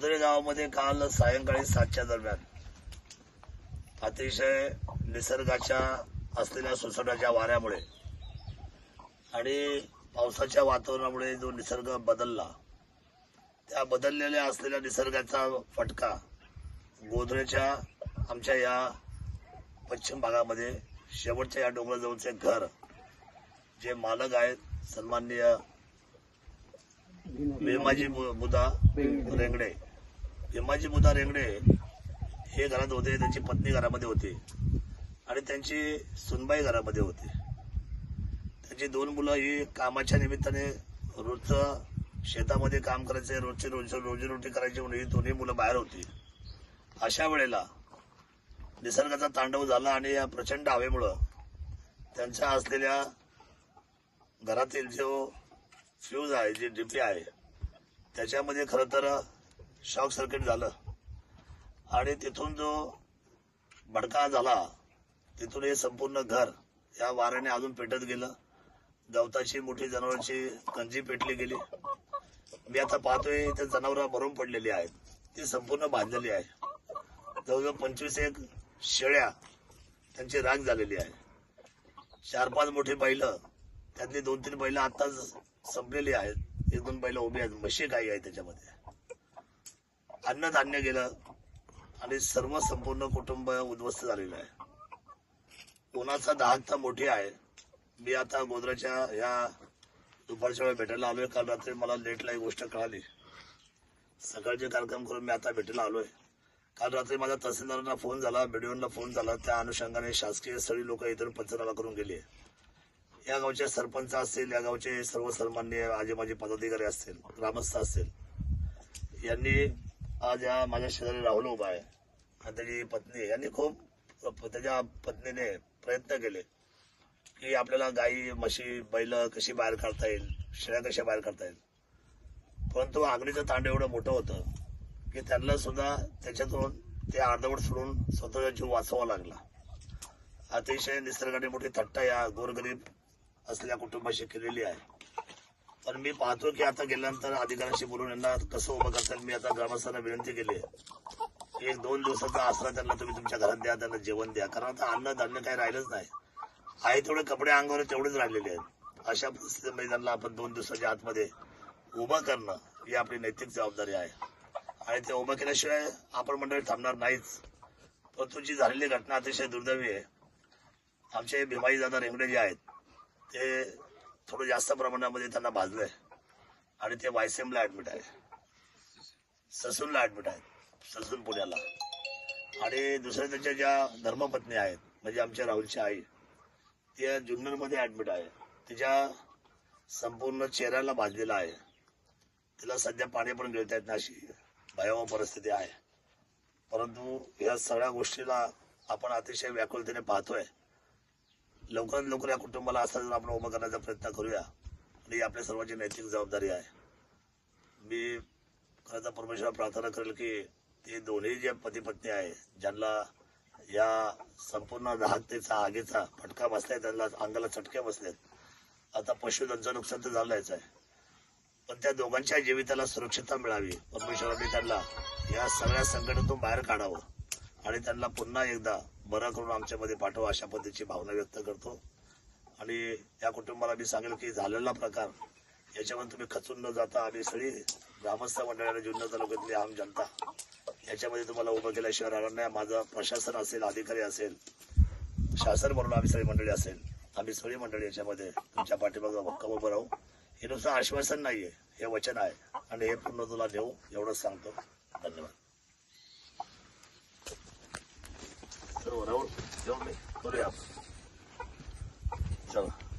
गावामध्ये काल सायंकाळी सातच्या दरम्यान. अतिशय निसर्गाच्या असलेल्या सुसटाच्या वाऱ्यामुळे आणि पावसाच्या वातावरणामुळे जो निसर्ग बदलला त्या बदललेल्या असलेल्या निसर्गाचा फटका गोधरेच्या आमच्या या पश्चिम भागामध्ये शेवटच्या या डोंगराजवळचे घर जे मालक आहेत सन्माननीय भीमाजी बुधा रेंगडे भीमाजी बुधा रेंगडे हे घरात होते त्यांची पत्नी घरामध्ये होती आणि त्यांची सुनबाई घरामध्ये होती. त्यांची दोन मुलं ही कामाच्या निमित्ताने रोजचं शेतामध्ये काम करायचे रोजची रोज रोजीरोटी करायची म्हणून ही दोन्ही मुलं बाहेर होती. अशा वेळेला निसर्गाचा तांडव झाला आणि या प्रचंड हवेमुळं त्यांच्या असलेल्या घरातील जो फ्यूज आहे जी डीपी आहे त्याच्यामध्ये खरं तर शॉक सर्किट झालं. आणि तिथून जो भडका झाला तिथून हे संपूर्ण घर या वाऱ्याने अजून पेटत गेलं. गवताची मोठी जनावरांची कंजी पेटली गेली. मी आता पाहतोय ते जनावर भरून पडलेली आहेत. ती संपूर्ण बांधलेली आहे. जवळजवळ पंचवीस एक शेळ्या त्यांची राग झालेली आहे. चार पाच मोठी बैल त्यातली दोन तीन बैल आताच संपलेली आहेत. एक दोन बैल उभी आहेत. म्हशी काही आहे त्याच्यामध्ये. अन्नधान्य गेलं आणि सर्व संपूर्ण कुटुंब उद्ध्वस्त झालेलं आहे. कोणाचा दहाक तर मोठी आहे. मी आता गोदराच्या या दुपारच्या वेळा भेटायला आलोय. काल रात्री मला लेटला ही गोष्ट कळाली. सकाळचे कार्यक्रम करून मी आता भेटायला आलोय. काल रात्री माझ्या तहसीलदारांना फोन झाला बीडीओला फोन झाला. त्या अनुषंगाने शासकीय स्थळी लोक इथून पंचनामा करून गेले या गावचे सरपंच असतील या गावचे सर्व सन्मान्य आजी माझे पदाधिकारी असतील ग्रामस्थ असतील यांनी आज या माझ्या शेजारी राहुल उभा आहे. आणि त्याची पत्नी यांनी खूप त्याच्या पत्नीने प्रयत्न केले की आपल्याला गाई म्हशी बैल कशी बाहेर काढता येईल शेळ्या कशा बाहेर काढता येईल. परंतु आगडीचं तांड एवढं मोठं होतं की त्यांना सुद्धा त्याच्यातून ते अर्धवट सोडून स्वतःचा जीव वाचवा लागला. अतिशय निसर्गाने मोठी थट्टा या गोरगरीब असल्या कुटुंबाशी केलेली आहे. पण मी पाहतो की आता गेल्यानंतर अधिकाऱ्यांशी बोलून यांना कसं उभं करता मी आता ग्रामस्थांना विनंती केली आहे. एक दोन दिवसाचा आसरा त्यांना तुम्ही तुमच्या घरात द्या त्यांना जेवण द्या. कारण आता अन्न धान्य काही राहिलंच नाही. आहे तेवढे कपडे अंगावर तेवढेच राहिलेले आहेत. अशा परिस्थितीमध्ये त्यांना आपण दोन दिवसाच्या आतमध्ये उभं करणं ही आपली नैतिक जबाबदारी आहे. आणि ते उभं केल्याशिवाय आपण मंडळी थांबणार नाहीच. परंतु जी झालेली घटना अतिशय दुर्दैवी आहे. आमचे भीमाई दादा रेंगडे जे आहेत. ते थोडं जास्त प्रमाणामध्ये त्यांना भाजलंय. आणि ते वायसेमला ऍडमिट आहे. ससूनला ऍडमिट आहेत ससून पुण्याला. आणि दुसऱ्या त्यांच्या ज्या धर्मपत्नी आहेत म्हणजे आमच्या राहुलची आई त्या जुन्नरमध्ये ऍडमिट आहे. तिच्या संपूर्ण चेहऱ्याला भाजलेला आहे. तिला सध्या पाणी पण मिळत आहेत ना अशी भयावह परिस्थिती आहे. परंतु या सगळ्या गोष्टीला आपण अतिशय व्याकुलतेने पाहतोय. लवकरात लवकर या कुटुंबाला असा जर आपण उभं करण्याचा प्रयत्न करूया आणि ही आपल्या सर्वांची नैतिक जबाबदारी आहे. मी खरं तर परमेश्वर प्रार्थना करेल की ते दोन्ही जे पती पत्नी आहे ज्यांना या संपूर्ण राहतेचा आगीचा फटका बसलाय त्यांना अंगाला चटके बसलेत. आता पशुधनचं नुकसान तर झालंच आहे. पण त्या दोघांच्या जीविताला सुरक्षितता मिळावी. परमेश्वरांनी त्यांना या सगळ्या संकटातून बाहेर काढावं. आणि त्यांना पुन्हा एकदा बरं करून आमच्यामध्ये पाठवा अशा पद्धतीची भावना व्यक्त करतो. आणि या कुटुंबाला मी सांगेल की झालेला प्रकार याच्यामध्ये तुम्ही खचून न जाता आम्ही सगळी ग्रामस्थ मंडळाने जुन्नर तालुक्यातली आम जनता याच्यामध्ये तुम्हाला उभं केल्याशिवाय राहणार नाही. माझं प्रशासन असेल अधिकारी असेल शासन म्हणून आम्ही सगळी मंडळी असेल. आम्ही सगळी मंडळी याच्यामध्ये तुमच्या पाठीमागं भक्कम उभं राहू. हे नुसतं आश्वासन नाहीये हे वचन आहे. आणि हे पूर्ण तुला देऊ एवढंच सांगतो. धन्यवाद. सर्व राहुल जेवण करूया आपण. चला